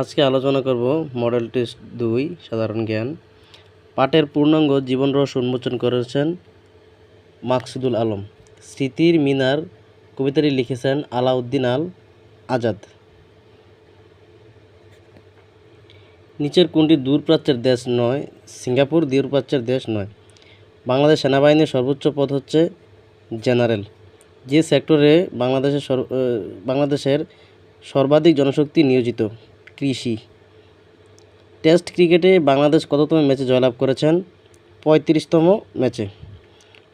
আজকে আলোচনা করব মডেল টেস্ট দুই, সাধারণ জ্ঞান। পাঠের পূর্ণাঙ্গ জীবন রহস্য উন্মোচন করেছেন মাকসুদুল আলম। স্মৃতির মিনার কবিতাটি লিখেছেন আলাউদ্দিন আল আজাদ। নিচের কোনটি দূরপ্রাচ্যের দেশ নয়, সিঙ্গাপুর দূরপ্রাচ্যের দেশ নয়। বাংলাদেশ সেনাবাহিনীর সর্বোচ্চ পদ হচ্ছে জেনারেল। যে সেক্টরে বাংলাদেশের বাংলাদেশের সর্বাধিক জনশক্তি নিয়োজিত। কৃষি। টেস্ট ক্রিকেটে বাংলাদেশ কততম ম্যাচে জয়লাভ করেছেন? পঁয়ত্রিশতম ম্যাচে।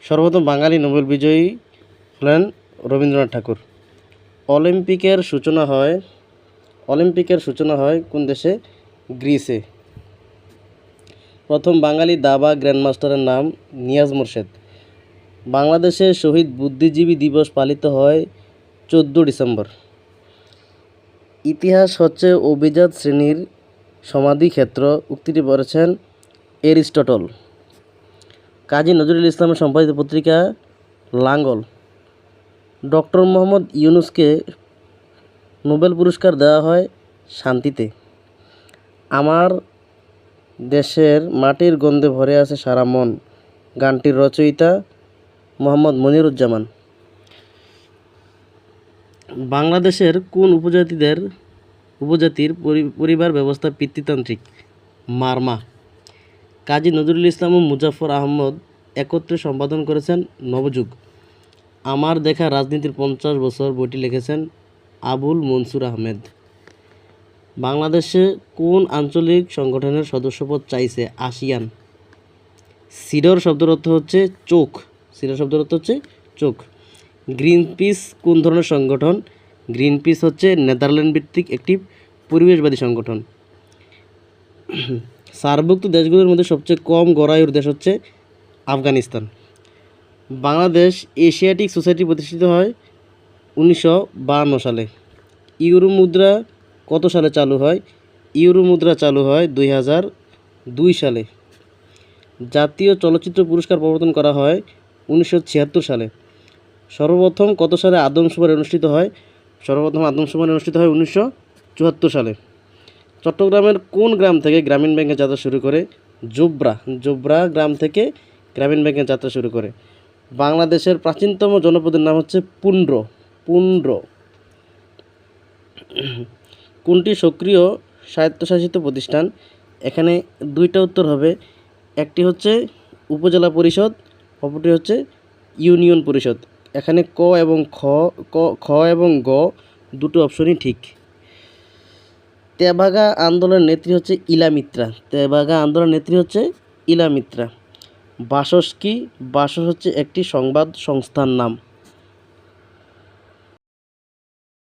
সর্বপ্রথম বাঙালি নোবেল বিজয়ী হলেন রবীন্দ্রনাথ ঠাকুর। অলিম্পিকের সূচনা হয় অলিম্পিকের সূচনা হয় কোন দেশে? গ্রিসে। প্রথম বাঙালি দাবা গ্র্যান্ডমাস্টারের নাম নিয়াজ মোরশেদ। বাংলাদেশে শহীদ বুদ্ধিজীবী দিবস পালিত হয় চোদ্দ ডিসেম্বর। ইতিহাস হচ্ছে অভিজাত শ্রেণির সমাধিক্ষেত্র উক্তিটি বলেছেন এরিস্টটল। কাজী নজরুল ইসলামের সম্পাদিত পত্রিকা, লাঙ্গল। ডক্টর মোহাম্মদ ইউনুসকে নোবেল পুরস্কার দেওয়া হয় শান্তিতে। আমার দেশের মাটির গন্ধে ভরে আছে সারা মন। গানটির রচয়িতা মোহাম্মদ মনিরুজ্জামান। বাংলাদেশের কোন উপজাতিদের, উপজাতির পরি- পরিবার ব্যবস্থা পিতৃতান্ত্রিক? মারমা। কাজী নজরুল ইসলাম ও মুজাফর আহমদ একত্রে সম্পাদন করেছেন নবযুগ। আমার দেখা রাজনীতির পঞ্চাশ বছর বইটি লিখেছেন আবুল মনসুর আহমেদ। বাংলাদেশে কোন আঞ্চলিক সংগঠনের সদস্যপদ চাইছে আসিয়ান? সিডর শব্দের অর্থ হচ্ছে চোখ। সিডর শব্দের অর্থ হচ্ছে চোখ। গ্রিন পিস কোন ধরনের সংগঠন? গ্রিন পিস হচ্ছে নেদারল্যান্ড ভিত্তিক একটি পরিবেশবাদী সংগঠন। সার্কভুক্ত দেশগুলোর মধ্যে সবচেয়ে কম গড়ায়ুর দেশ হচ্ছে আফগানিস্তান। বাংলাদেশ এশিয়াটিক সোসাইটি প্রতিষ্ঠিত হয় উনিশশো সালে। ইউরো মুদ্রা কত সালে চালু হয়? ইউরো মুদ্রা চালু হয় দুই দুই সালে। জাতীয় চলচ্চিত্র পুরস্কার প্রবর্তন করা হয় উনিশশো ছিয়াত্তর সালে। সর্বপ্রথম কত সালে আদমশুমারি অনুষ্ঠিত হয়? সর্বপ্রথম আদমশুমারি অনুষ্ঠিত হয় উনিশশো চুয়াত্তর সালে। চট্টগ্রামের কোন গ্রাম থেকে গ্রামীণ ব্যাংকের যাত্রা শুরু করে? জোবরা। জোবরা গ্রাম থেকে গ্রামীণ ব্যাংকের যাত্রা শুরু করে। বাংলাদেশের প্রাচীনতম জনপদের নাম হচ্ছে পুন্ড্র। পুন্ড্র। কোনটি সক্রিয় স্বায়ত্তশাসিত প্রতিষ্ঠান? এখানে দুইটা উত্তর হবে। একটি হচ্ছে উপজেলা পরিষদ, অপরটি হচ্ছে ইউনিয়ন পরিষদ। এখানে ক এবং খ খ এবং গ দুটো অপশনই ঠিক। তেভাগা আন্দোলনের নেত্রী হচ্ছে ইলামিত্রা। তেভাগা আন্দোলনের নেত্রী হচ্ছে ইলামিত্রা। বাসস কি বাসস হচ্ছে একটি সংবাদ সংস্থার নাম।